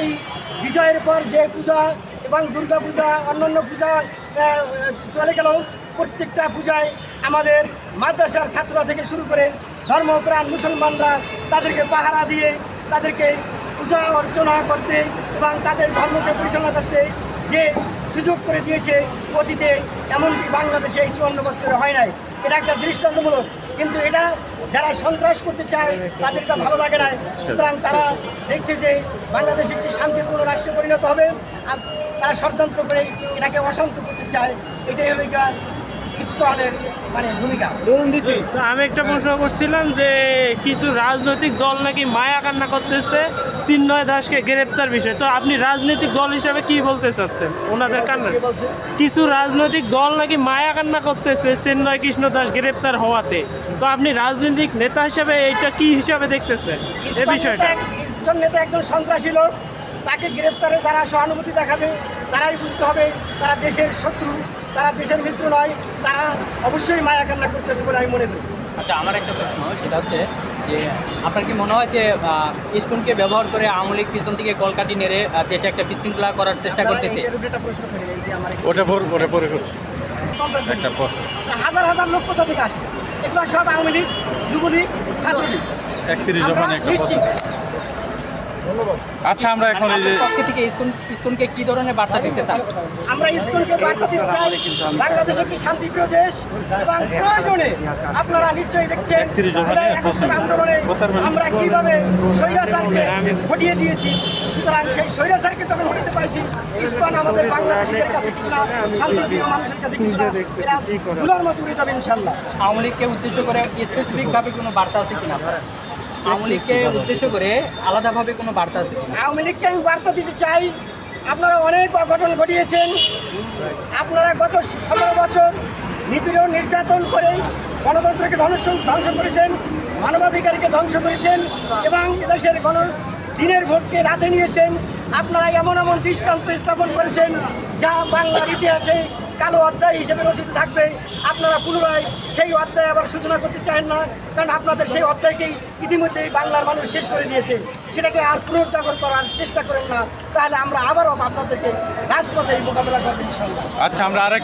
এই বিজয়ের পর যে পূজা এবং দুর্গা পূজা, অন্যান্য পূজা চলে গেল, প্রত্যেকটা পূজায় আমাদের মাদ্রাসার ছাত্ররা থেকে শুরু করে ধর্মপ্রাণ মুসলমানরা তাদেরকে পাহারা দিয়ে তাদেরকে পূজা অর্চনা করতে এবং তাদের ধর্মকে পরিচালনা করতে যে সুযোগ করে দিয়েছে অতীতে, এমনকি বাংলাদেশে এই চুয়ান্ন বছরে হয় নাই। এটা একটা দৃষ্টান্তমূলক কিন্তু এটা যারা সন্ত্রাস করতে চায়, তাদের এটা ভালো লাগে না। সুতরাং তারা দেখছে যে বাংলাদেশ একটি শান্তিপূর্ণ রাষ্ট্রে পরিণত হবে, আর তারা ষড়যন্ত্র করে এটাকে অশান্ত করতে চায়। এটাই হলো মানে ভূমিকা। তো আমি একটা প্রশ্ন করছিলাম যে কিছু রাজনৈতিক দল নাকি মায়া কান্না করতেছে চিন্ময় দাসকে গ্রেপ্তার বিষয়ে। তো আপনি রাজনৈতিক দল হিসাবে কি বলতে চাচ্ছেন? ওনাদের কান্না? কিছু রাজনৈতিক দল নাকি মায়া কান্না করতেছে চিন্ময় কৃষ্ণ দাস গ্রেপ্তার হওয়াতে। তো আপনি রাজনৈতিক নেতা হিসাবে এইটা কি হিসাবে দেখতেছেন? এ বিষয়টা। নেতা- নেতা একজন সন্ত্রাসী লোক তাকে গ্রেপ্তারে যারা সহানুভূতি দেখাবে তারাই বুঝতে হবে তারা দেশের শত্রু তারা দেশের মিত্র নয় তারা অবশ্যই মায়া কান্না করতেছে বলে আমি মনে করি। আচ্ছা আমার একটা প্রশ্ন সেটা হচ্ছে যে আপনার কি মনে হয় যে ইস্কনকে ব্যবহার করে আওয়ামী লীগ পিছন থেকে কলকাটি নেড়ে দেশে একটা বিশৃঙ্খলা করার চেষ্টা করতেছে? ওটা ওটা পরে একটা প্রশ্ন। হাজার হাজার লোক কোথা থেকে আসে? এগুলো সব আওয়ামী লীগ যুবলীগ ছাত্রলীগ। একত্রিশ একটা আচ্ছা আমরা এখন এই যে পক্ষ থেকে ইস্কন ইস্কনকে কি ধরনের বার্তা দিতে চান? আমরা বার্তা দিতে চাই। বাংলাদেশ একটি শান্তিপ্রিয় দেশ? এবং প্রয়োজনে আপনারা নিশ্চয়ই দেখছেন। আন্দোলনে আমরা কীভাবে স্বৈরাচারকে হটিয়ে দিয়েছি। সুতরাং সেই স্বৈরাচারকে যখন হটিতে পারছি ইস্কন আমাদের বাংলাদেশিদের কাছে কিছু না শান্তিপ্রিয় মানুষের কাছে কিছু না। এরা মতো উড়ে যাবে ইনশাল্লাহ আওয়ামী লীগকে উদ্দেশ্য করে স্পেসিফিকভাবে কোনো বার্তা আছে কিনা আপনার? আওয়ামী লীগকে উদ্দেশ্য করে আলাদাভাবে কোনো বার্তা আছে আওয়ামী লীগকে আমি বার্তা দিতে চাই। আপনারা অনেক অঘটন ঘটিয়েছেন। আপনারা গত সতেরো বছর নিপীড়ন, নির্যাতন করে গণতন্ত্রকে ধ্বংস ধ্বংস করেছেন, মানবাধিকারকে ধ্বংস করেছেন এবং এদেশের গণ দিনের ভোটকে রাতে নিয়েছেন। আপনারা এমন এমন দৃষ্টান্ত স্থাপন করেছেন যা বাংলার ইতিহাসে কালো অধ্যায় হিসেবে রচিত থাকবে। আপনারা পুনরায় সেই অধ্যায় আবার সূচনা করতে চান না, কারণ আপনাদের সেই অধ্যায়কেই ইতিমধ্যেই বাংলার মানুষ শেষ করে দিয়েছে। সেটাকে আর পুনর্জাগর করার চেষ্টা করেন না। তাহলে আমরা আবারও আপনাদেরকে রাজপথে মোকাবেলা করব ইনশাল্লাহ আচ্ছা আমরা আরেক